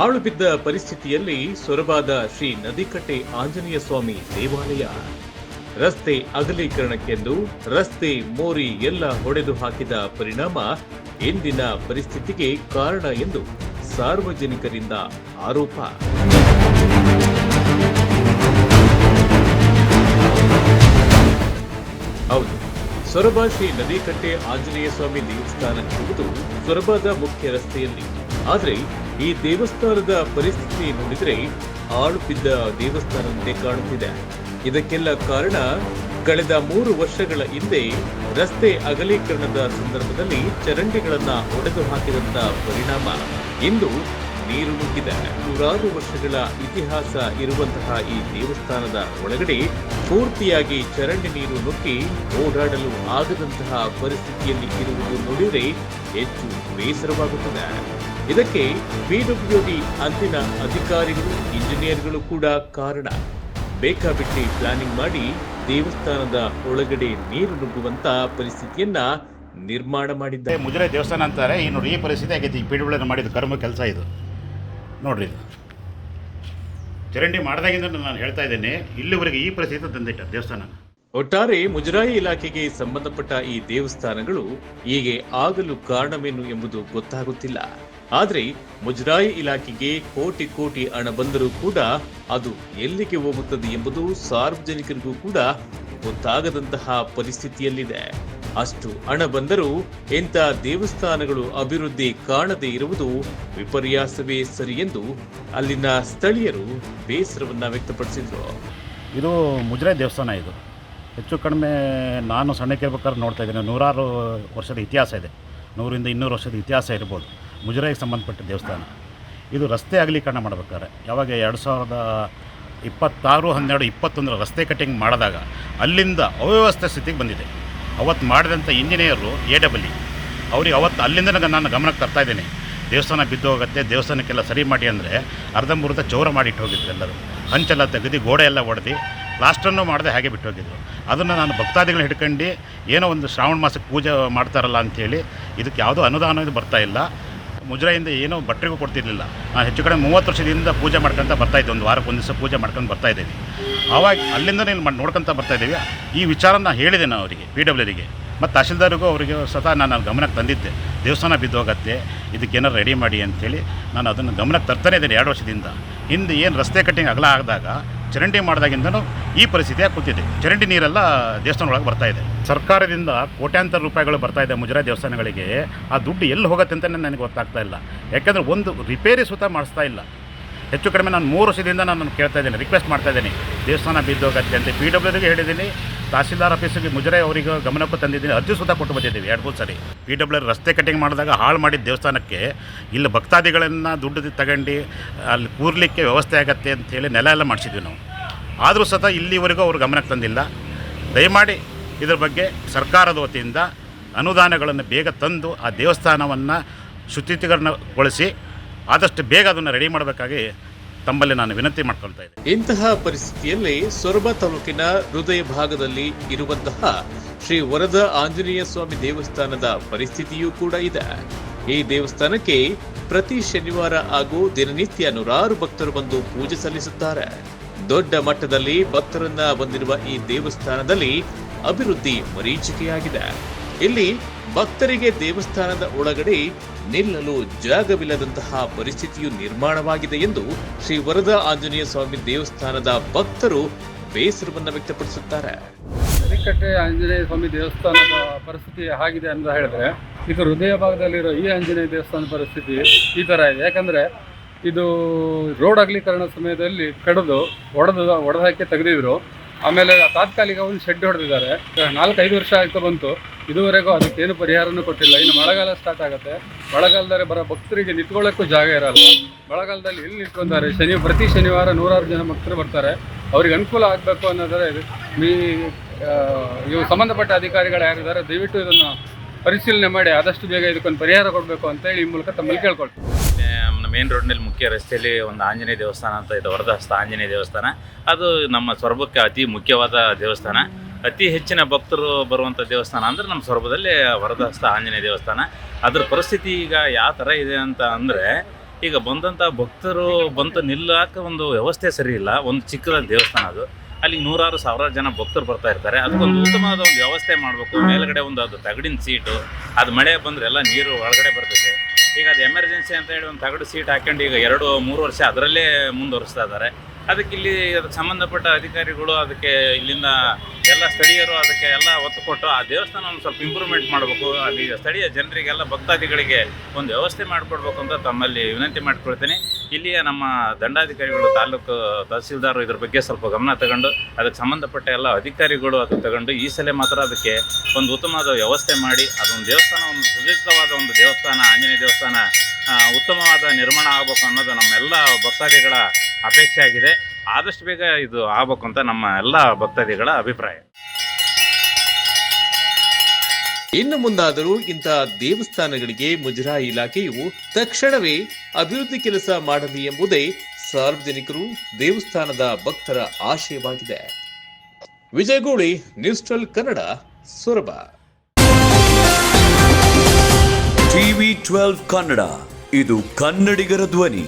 ಆಳು ಬಿದ್ದ ಪರಿಸ್ಥಿತಿಯಲ್ಲಿ ಸೊರಬಾದ ಶ್ರೀ ನದಿಕಟ್ಟೆ ಆಂಜನೇಯ ಸ್ವಾಮಿ ದೇವಾಲಯ. ರಸ್ತೆ ಅಗಲೀಕರಣಕ್ಕೆಂದು ರಸ್ತೆ ಮೋರಿ ಎಲ್ಲ ಹೊಡೆದು ಹಾಕಿದ ಪರಿಣಾಮ ಇಂದಿನ ಪರಿಸ್ಥಿತಿಗೆ ಕಾರಣ ಎಂದು ಸಾರ್ವಜನಿಕರಿಂದ ಆರೋಪ. ಹೌದು, ಸೊರಬ ಶ್ರೀ ನದಿಕಟ್ಟೆ ಆಂಜನೇಯ ಸ್ವಾಮಿ ದೇವಸ್ಥಾನ ಇರುವುದು ಸೊರಬದ ಮುಖ್ಯ ರಸ್ತೆಯಲ್ಲಿ. ಆದ್ರೆ ಈ ದೇವಸ್ಥಾನದ ಪರಿಸ್ಥಿತಿ ನೋಡಿದರೆ ಆಳು ಬಿದ್ದ ದೇವಸ್ಥಾನದಂತೆ ಕಾಣುತ್ತಿದೆ. ಇದಕ್ಕೆಲ್ಲ ಕಾರಣ ಕಳೆದ ಮೂರು ವರ್ಷಗಳ ಹಿಂದೆ ರಸ್ತೆ ಅಗಲೀಕರಣದ ಸಂದರ್ಭದಲ್ಲಿ ಚರಂಡಿಗಳನ್ನ ಒಡೆದು ಹಾಕಿದಂತ ಪರಿಣಾಮ. ಇಂದು ನೀರು ನುಗ್ಗಿದೆ. ನೂರಾರು ವರ್ಷಗಳ ಇತಿಹಾಸ ಇರುವಂತಹ ಈ ದೇವಸ್ಥಾನದ ಒಳಗಡೆ ಪೂರ್ತಿಯಾಗಿ ಚರಂಡಿ ನೀರು ನುಗ್ಗಿ ಓಡಾಡಲು ಆಗದಂತಹ ಪರಿಸ್ಥಿತಿಯಲ್ಲಿ ಇರುವುದು ನೋಡಿದರೆ ಹೆಚ್ಚು ಬೇಸರವಾಗುತ್ತದೆ. ಇದಕ್ಕೆ ಪಿಡಬ್ಲ್ಯೂಡಿ ಅಂದಿನ ಅಧಿಕಾರಿಗಳು, ಇಂಜಿನಿಯರ್ಗಳು ಕೂಡ ಕಾರಣ. ಬೇಕಾಬಿಟ್ಟಿ ಪ್ಲಾನಿಂಗ್ ಮಾಡಿ ದೇವಸ್ಥಾನದ ಒಳಗಡೆ ನೀರು ನುಗ್ಗುವಂತ ಪರಿಸ್ಥಿತಿಯನ್ನ ನಿರ್ಮಾಣ ಮಾಡಿದ್ದಾರೆ ಮುಜರೆ ದೇವಸ್ಥಾನ ಅಂತಾರೆ ನೋಡಿ ಈ ಪರಿಸ್ಥಿತಿ ಆಗೈತಿ, ಈ ಪಿಡುಬಳನ್ನು ಮಾಡಿದ ಕರ್ಮ ಕೆಲಸ ಇದು. ನೋಡ್ರಿ ಇದು. ಚರಂಡಿ ಮಾಡಿದಾಗಿಂದ ನಾನು ಹೇಳ್ತಾ ಇದ್ದೇನೆ, ಇಲ್ಲಿವರೆಗೆ ಈ ಪರಿಸ್ಥಿತಿ ತಂದಿಟ್ಟ ದೇವಸ್ಥಾನ. ಒಟ್ಟಾರೆ ಮುಜರಾಯಿ ಇಲಾಖೆಗೆ ಸಂಬಂಧಪಟ್ಟ ಈ ದೇವಸ್ಥಾನಗಳು ಹೀಗೆ ಆಗಲು ಕಾರಣವೇನು ಎಂಬುದು ಗೊತ್ತಾಗುತ್ತಿಲ್ಲ. ಆದರೆ ಮುಜರಾಯಿ ಇಲಾಖೆಗೆ ಕೋಟಿ ಕೋಟಿ ಹಣ ಬಂದರೂ ಕೂಡ ಅದು ಎಲ್ಲಿಗೆ ಹೋಗುತ್ತದೆ ಎಂಬುದು ಸಾರ್ವಜನಿಕರಿಗೂ ಕೂಡ ಗೊತ್ತಾಗದಂತಹ ಪರಿಸ್ಥಿತಿಯಲ್ಲಿದೆ. ಅಷ್ಟು ಹಣ ಬಂದರೂ ಇಂಥ ದೇವಸ್ಥಾನಗಳು ಅಭಿವೃದ್ಧಿ ಕಾಣದೇ ಇರುವುದು ವಿಪರ್ಯಾಸವೇ ಸರಿ ಎಂದು ಅಲ್ಲಿನ ಸ್ಥಳೀಯರು ಬೇಸರವನ್ನ ವ್ಯಕ್ತಪಡಿಸಿದರು. ಇದು ಮುಜರಾಯಿ ದೇವಸ್ಥಾನ ಇದು. ಹೆಚ್ಚು ಕಡಿಮೆ ನಾನು ಸಣ್ಣಕ್ಕಿರ್ಬೇಕಾದ್ರೆ ನೋಡ್ತಾ ಇದ್ದೀನಿ. ನೂರಾರು ವರ್ಷದ ಇತಿಹಾಸ ಇದೆ. ನೂರಿಂದ ಇನ್ನೂರು ವರ್ಷದ ಇತಿಹಾಸ ಇರ್ಬೋದು. ಮುಜರಾಯಿಗೆ ಸಂಬಂಧಪಟ್ಟ ದೇವಸ್ಥಾನ. ಇದು ರಸ್ತೆ ಅಗಲೀಕರಣ ಮಾಡ್ಬೇಕಾದ್ರೆ. ಯಾವಾಗ ಎರಡು ಸಾವಿರದ ಇಪ್ಪತ್ತಾರು, ಹನ್ನೆರಡು, ಇಪ್ಪತ್ತೊಂದರ ರಸ್ತೆ ಕಟ್ಟಿಂಗ್ ಮಾಡಿದಾಗ ಅಲ್ಲಿಂದ ಅವ್ಯವಸ್ಥೆ ಸ್ಥಿತಿಗೆ ಬಂದಿದೆ. ಅವತ್ತು ಮಾಡಿದಂಥ ಇಂಜಿನಿಯರು ಎ ಡಬಲ್ ಇ ಅವ್ರಿಗೆ ಅವತ್ತು ಅಲ್ಲಿಂದ ನಾನು ಗಮನಕ್ಕೆ ತರ್ತಾ ಇದ್ದೀನಿ. ದೇವಸ್ಥಾನ ಬಿದ್ದು ಹೋಗುತ್ತೆ, ದೇವಸ್ಥಾನಕ್ಕೆಲ್ಲ ಸರಿ ಮಾಡಿ ಅಂದರೆ ಅರ್ಧಂಬರ್ಧ ಚೌರ ಮಾಡಿಟ್ಟು ಹೋಗಿದ್ರು ಎಲ್ಲರೂ. ಹಂಚೆಲ್ಲ ತೆಗೆದು ಗೋಡೆ ಎಲ್ಲ ಹೊಡೆದು ಪ್ಲಾಸ್ಟರ್ನು ಮಾಡದೆ ಹಾಗೆ ಬಿಟ್ಟು ಹೋಗಿದ್ರು ಅದನ್ನು ನಾನು ಭಕ್ತಾದಿಗಳು ಹಿಡ್ಕೊಂಡು ಏನೋ ಒಂದು ಶ್ರಾವಣ ಮಾಸಕ್ಕೆ ಪೂಜೆ ಮಾಡ್ತಾರಲ್ಲ ಅಂಥೇಳಿ ಇದಕ್ಕೆ ಯಾವುದೋ ಅನುದಾನ ಬರ್ತಾ ಇಲ್ಲ. ಮುಜರಾಯಿಂದ ಏನೋ ಭಟ್ರಿಗೂ ಕೊಡ್ತಿರ್ಲಿಲ್ಲ. ನಾನು ಹೆಚ್ಚು ಕಡೆ ಮೂವತ್ತು ವರ್ಷದಿಂದ ಪೂಜೆ ಮಾಡ್ಕೊತ ಬರ್ತಾಯಿದ್ದೆ ಒಂದು ವಾರಕ್ಕೆ ಒಂದು ದಿವಸ ಪೂಜೆ ಮಾಡ್ಕೊಂಡು ಬರ್ತಾ ಇದ್ದೀವಿ ಆವಾಗ ಅಲ್ಲಿಂದ ನೀನು ಮಾಡಿ ನೋಡ್ಕೊತ ಬರ್ತಾ ಇದ್ದೀವಿ. ಈ ನಾನು ಹೇಳಿದೆ ನಾನು ಅವರಿಗೆ, ಪಿ ಡಬ್ಲ್ಯೂರಿಗೆ ಮತ್ತು ತಹಶೀಲ್ದಾರಿಗೂ ಅವರಿಗೆ ಸತ ನಾನು ಗಮನಕ್ಕೆ ತಂದಿದ್ದೆ. ದೇವಸ್ಥಾನ ಬಿದ್ದೋಗತ್ತೆ ಇದಕ್ಕೆ ಏನಾರು ರೆಡಿ ಮಾಡಿ ಅಂಥೇಳಿ ನಾನು ಅದನ್ನು ಗಮನಕ್ಕೆ ತರ್ತಾನೆ ಇದ್ದೇನೆ ಎರಡು ವರ್ಷದಿಂದ. ಹಿಂದೆ ಏನು ರಸ್ತೆ ಕಟ್ಟಿಂಗ್ ಅಗಲ ಆದಾಗ ಚರಂಡಿ ಮಾಡಿದಾಗಿಂದನೂ ಈ ಪರಿಸ್ಥಿತಿ ಕೂತಿದೆ. ಚರಂಡಿ ನೀರೆಲ್ಲ ದೇವಸ್ಥಾನ ಒಳಗೆ ಬರ್ತಾ ಇದೆ. ಸರ್ಕಾರದಿಂದ ಕೋಟ್ಯಾಂತರ ರೂಪಾಯಿಗಳು ಬರ್ತಾ ಇದೆ ಮುಜರಾಯಿ ದೇವಸ್ಥಾನಗಳಿಗೆ. ಆ ದುಡ್ಡು ಎಲ್ಲಿ ಹೋಗುತ್ತೆ ಅಂತಲೇ ನನಗೆ ಗೊತ್ತಾಗ್ತಾ ಇಲ್ಲ. ಯಾಕೆಂದರೆ ಒಂದು ರಿಪೇರಿ ಸುತ್ತ ಮಾಡಿಸ್ತಾ ಇಲ್ಲ. ಹೆಚ್ಚು ಕಡಿಮೆ ನಾನು ಮೂರು ವರ್ಷದಿಂದ ನಾನು ಕೇಳ್ತಾ ಇದ್ದೇನೆ ರಿಕ್ವೆಸ್ಟ್ ಮಾಡ್ತಾ ಇದ್ದೀನಿ. ದೇವಸ್ಥಾನ ಬಿದ್ದೋಗತ್ತೆ ಅಂತ ಪಿ ಡಬ್ಲ್ಯೂಗೆ ಹೇಳಿದ್ದೀನಿ. ತಹಸೀಲ್ದಾರ್ ಆಫೀಸಿಗೆ ಮುಜರೆ ಅವರಿಗೆ ಗಮನಕ್ಕೂ ತಂದಿದ್ದೀನಿ. ಅರ್ಜಿ ಸುತ್ತ ಕೊಟ್ಟು ಬಂದಿದ್ದೀವಿ ಎರಡು ಮೂರು ಸರಿ. ಪಿ ಡಬ್ಲ್ಯೂ ರಸ್ತೆ ಕಟಿಂಗ್ ಮಾಡಿದಾಗ ಹಾಳು ಮಾಡಿದ ದೇವಸ್ಥಾನಕ್ಕೆ ಇಲ್ಲಿ ಭಕ್ತಾದಿಗಳನ್ನು ದುಡ್ಡು ತಗೊಂಡು ಅಲ್ಲಿ ಕೂರ್ಲಿಕ್ಕೆ ವ್ಯವಸ್ಥೆ ಆಗತ್ತೆ ಅಂತ ಹೇಳಿ ನೆಲ ಎಲ್ಲ ಮಾಡಿಸಿದ್ವಿ ನಾವು. ಆದರೂ ಸಹ ಇಲ್ಲಿವರೆಗೂ ಅವ್ರ ಗಮನಕ್ಕೆ ತಂದಿಲ್ಲ. ದಯಮಾಡಿ ಇದ್ರ ಬಗ್ಗೆ ಸರ್ಕಾರದ ವತಿಯಿಂದ ಅನುದಾನಗಳನ್ನು ಬೇಗ ತಂದು ಆ ದೇವಸ್ಥಾನವನ್ನು ಶುಚಿತೀಕರಣಗೊಳಿಸಿ ಆದಷ್ಟು ಬೇಗ ಅದನ್ನು ರೆಡಿ ಮಾಡಬೇಕಾಗಿ ತಮ್ಮಲ್ಲಿ ನಾನು ವಿನಂತಿ ಮಾಡ್ಕೊಳ್ತಾ ಇದ್ದೀನಿ. ಇಂತಹ ಪರಿಸ್ಥಿತಿಯಲ್ಲಿ ಸೊರಬ ತಾಲೂಕಿನ ಹೃದಯ ಭಾಗದಲ್ಲಿ ಇರುವಂತಹ ಶ್ರೀ ವರದ ಆಂಜನೇಯ ಸ್ವಾಮಿ ದೇವಸ್ಥಾನದ ಪರಿಸ್ಥಿತಿಯೂ ಕೂಡ ಇದೆ. ಈ ದೇವಸ್ಥಾನಕ್ಕೆ ಪ್ರತಿ ಶನಿವಾರ ಹಾಗೂ ದಿನನಿತ್ಯ ನೂರಾರು ಭಕ್ತರು ಬಂದು ಪೂಜೆ ಸಲ್ಲಿಸುತ್ತಾರೆ. ದೊಡ್ಡ ಮಟ್ಟದಲ್ಲಿ ಭಕ್ತರನ್ನ ಬಂದಿರುವ ಈ ದೇವಸ್ಥಾನದಲ್ಲಿ ಅಭಿವೃದ್ಧಿ ಮರೀಚಿಕೆಯಾಗಿದೆ. ಇಲ್ಲಿ ಭಕ್ತರಿಗೆ ದೇವಸ್ಥಾನದ ಒಳಗಡೆ ನಿಲ್ಲಲು ಜಾಗವಿಲ್ಲದಂತಹ ಪರಿಸ್ಥಿತಿಯು ನಿರ್ಮಾಣವಾಗಿದೆ ಎಂದು ಶ್ರೀ ವರದಾ ಆಂಜನೇಯ ಸ್ವಾಮಿ ದೇವಸ್ಥಾನದ ಭಕ್ತರು ಬೇಸರವನ್ನು ವ್ಯಕ್ತಪಡಿಸುತ್ತಾರೆ. ಕಟ್ಟೆ ಆಂಜನೇಯ ಸ್ವಾಮಿ ದೇವಸ್ಥಾನದ ಪರಿಸ್ಥಿತಿ ಆಗಿದೆ ಅಂತ ಹೇಳಿದ್ರೆ, ಇದು ಹೃದಯ ಭಾಗದಲ್ಲಿರೋ ಈ ಆಂಜನೇಯ ದೇವಸ್ಥಾನದ ಪರಿಸ್ಥಿತಿ ಈ ಥರ ಇದೆ. ಯಾಕಂದರೆ ಇದು ರೋಡ್ ಅಗಲೀಕರಣ ಸಮಯದಲ್ಲಿ ಕಡಿದು ಒಡೆದು ಒಡೆದಕ್ಕೆ ತೆಗೆದಿದ್ರು. ಆಮೇಲೆ ತಾತ್ಕಾಲಿಕ ಒಂದು ಶೆಡ್ ಹೊಡೆದಿದ್ದಾರೆ. ನಾಲ್ಕೈದು ವರ್ಷ ಆಯ್ತು ಬಂತು. ಇದುವರೆಗೂ ಅದಕ್ಕೇನು ಪರಿಹಾರನೂ ಕೊಟ್ಟಿಲ್ಲ. ಇನ್ನು ಮಳೆಗಾಲ ಸ್ಟಾರ್ಟ್ ಆಗುತ್ತೆ. ಮಳೆಗಾಲದಲ್ಲಿ ಬರೋ ಭಕ್ತರಿಗೆ ನಿಂತ್ಕೊಳ್ಳೋಕ್ಕೂ ಜಾಗ ಇರಲ್ಲ. ಮಳೆಗಾಲದಲ್ಲಿ ಎಲ್ಲಿ ನಿಂತ್ಕೊಂತಾರೆ ಶನಿ, ಪ್ರತಿ ಶನಿವಾರ ನೂರಾರು ಜನ ಭಕ್ತರು ಬರ್ತಾರೆ. ಅವ್ರಿಗೆ ಅನುಕೂಲ ಆಗಬೇಕು ಅನ್ನೋದರೆ ಈ ಇವು ಸಂಬಂಧಪಟ್ಟ ಅಧಿಕಾರಿಗಳು ಯಾರಿದ್ದಾರೆ, ದಯವಿಟ್ಟು ಇದನ್ನು ಪರಿಶೀಲನೆ ಮಾಡಿ, ಆದಷ್ಟು ಬೇಗ ಇದಕ್ಕೊಂದು ಪರಿಹಾರ ಕೊಡಬೇಕು ಅಂತೇಳಿ ಈ ಮೂಲಕ ತಮ್ಮಲ್ಲಿ ಕೇಳ್ಕೊಳ್ತೀನಿ. ನಮ್ಮ ಮೇನ್ ರೋಡ್ನಲ್ಲಿ ಮುಖ್ಯ ರಸ್ತೆಯಲ್ಲಿ ಒಂದು ಆಂಜನೇಯ ದೇವಸ್ಥಾನ ಅಂತ ಇದೆ. ವರದಹಸ್ತ ಆಂಜನೇಯ ದೇವಸ್ಥಾನ. ಅದು ನಮ್ಮ ಸ್ವರ್ಭಕ್ಕೆ ಅತಿ ಮುಖ್ಯವಾದ ದೇವಸ್ಥಾನ. ಅತಿ ಹೆಚ್ಚಿನ ಭಕ್ತರು ಬರುವಂಥ ದೇವಸ್ಥಾನ ಅಂದರೆ ನಮ್ಮ ಸೊರಬದಲ್ಲಿ ವರದಹಸ್ತ ಆಂಜನೇಯ ದೇವಸ್ಥಾನ. ಅದ್ರ ಪರಿಸ್ಥಿತಿ ಈಗ ಯಾವ ಥರ ಇದೆ ಅಂತ ಅಂದರೆ, ಈಗ ಬಂದಂಥ ಭಕ್ತರು ಬಂತು ನಿಲ್ಲಕ್ಕೆ ಒಂದು ವ್ಯವಸ್ಥೆ ಸರಿ ಇಲ್ಲ. ಒಂದು ಚಿಕ್ಕದಾದ ದೇವಸ್ಥಾನ ಅದು. ಅಲ್ಲಿ ನೂರಾರು ಸಾವಿರಾರು ಜನ ಭಕ್ತರು ಬರ್ತಾ ಇರ್ತಾರೆ. ಅದಕ್ಕೊಂದು ಉತ್ತಮವಾದ ಒಂದು ವ್ಯವಸ್ಥೆ ಮಾಡಬೇಕು. ಮೇಲ್ಗಡೆ ಒಂದು ಅದು ತಗಡಿನ ಸೀಟು. ಅದು ಮಳೆ ಬಂದರೆ ಎಲ್ಲ ನೀರು ಒಳಗಡೆ ಬರ್ತದೆ. ಈಗ ಅದು ಎಮರ್ಜೆನ್ಸಿ ಅಂತ ಹೇಳಿ ಒಂದು ತಗಡು ಸೀಟ್ ಹಾಕೊಂಡು ಈಗ ಎರಡು ಮೂರು ವರ್ಷ ಅದರಲ್ಲೇ ಮುಂದುವರಿಸ್ತಾ ಇದ್ದಾರೆ. ಅದಕ್ಕೆ ಇಲ್ಲಿ ಅದಕ್ಕೆ ಸಂಬಂಧಪಟ್ಟ ಅಧಿಕಾರಿಗಳು ಅದಕ್ಕೆ ಇಲ್ಲಿಂದ ಎಲ್ಲ ಸ್ಥಳೀಯರು ಅದಕ್ಕೆ ಎಲ್ಲ ಒತ್ತು ಕೊಟ್ಟು ಆ ದೇವಸ್ಥಾನವನ್ನು ಸ್ವಲ್ಪ ಇಂಪ್ರೂವ್ಮೆಂಟ್ ಮಾಡಬೇಕು. ಅಲ್ಲಿ ಸ್ಥಳೀಯ ಜನರಿಗೆಲ್ಲ ಭಕ್ತಾದಿಗಳಿಗೆ ಒಂದು ವ್ಯವಸ್ಥೆ ಮಾಡಿಕೊಡ್ಬೇಕು ಅಂತ ತಮ್ಮಲ್ಲಿ ವಿನಂತಿ ಮಾಡ್ಕೊಳ್ತೇನೆ. ಇಲ್ಲಿಯ ನಮ್ಮ ದಂಡಾಧಿಕಾರಿಗಳು ತಾಲೂಕು ತಹಸೀಲ್ದಾರು ಇದ್ರ ಬಗ್ಗೆ ಸ್ವಲ್ಪ ಗಮನ ತಗೊಂಡು, ಅದಕ್ಕೆ ಸಂಬಂಧಪಟ್ಟ ಎಲ್ಲ ಅಧಿಕಾರಿಗಳು ಅದು ತಗೊಂಡು ಈ ಸಲ ಮಾತ್ರ ಅದಕ್ಕೆ ಒಂದು ಉತ್ತಮವಾದ ವ್ಯವಸ್ಥೆ ಮಾಡಿ, ಅದೊಂದು ದೇವಸ್ಥಾನ, ಒಂದು ಸುದೀರ್ಘವಾದ ಒಂದು ದೇವಸ್ಥಾನ, ಆಂಜನೇಯ ದೇವಸ್ಥಾನ ಉತ್ತಮವಾದ ನಿರ್ಮಾಣ ಆಗಬೇಕು ಅನ್ನೋದು ನಮ್ಮೆಲ್ಲ ಭಕ್ತಾದಿಗಳ ಅಪೇಕ್ಷೆ ಆಗಿದೆ. ಆದಷ್ಟು ಬೇಗ ಇದು ಆಗಬೇಕು ಅಂತ ನಮ್ಮ ಎಲ್ಲ ಭಕ್ತಾದಿಗಳ ಅಭಿಪ್ರಾಯ. ಇನ್ನು ಮುಂದಾದರೂ ಇಂತಹ ದೇವಸ್ಥಾನಗಳಿಗೆ ಮುಜರಾಯಿ ಇಲಾಖೆಯು ತಕ್ಷಣವೇ ಅಭಿವೃದ್ಧಿ ಕೆಲಸ ಮಾಡಲಿ ಎಂಬುದೇ ಸಾರ್ವಜನಿಕರು ದೇವಸ್ಥಾನದ ಭಕ್ತರ ಆಶಯವಾಗಿದೆ. ವಿಜಯಗೂಳಿ news twelve Kannada Soraba. TV twelve Kannada ಇದು ಕನ್ನಡಿಗರ ಧ್ವನಿ.